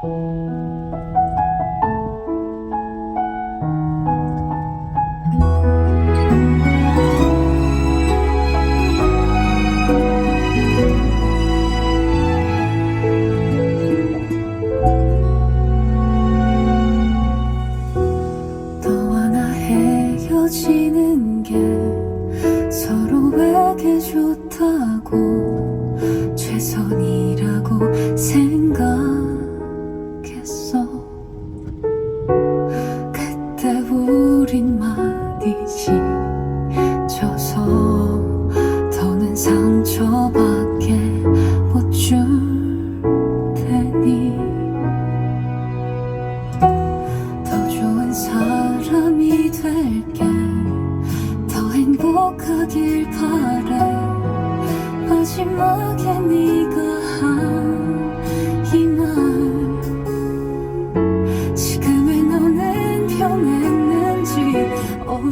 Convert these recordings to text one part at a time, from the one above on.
너와 나 헤어지는 게 서로에게 좋다고 최선이라고 생각 우린 많이 지쳐서 더는 상처밖에 못 줄 테니. 더 좋은 사람이 될게. 더 행복하길 바래. 마지막에 네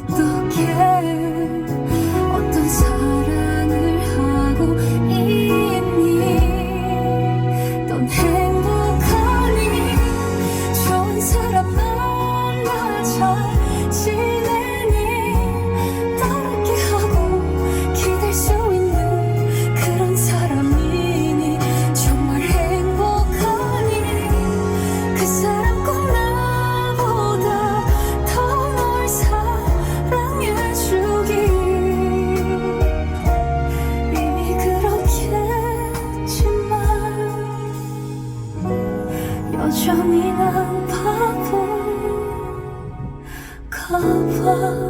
等 여전히 난 바보 가봐.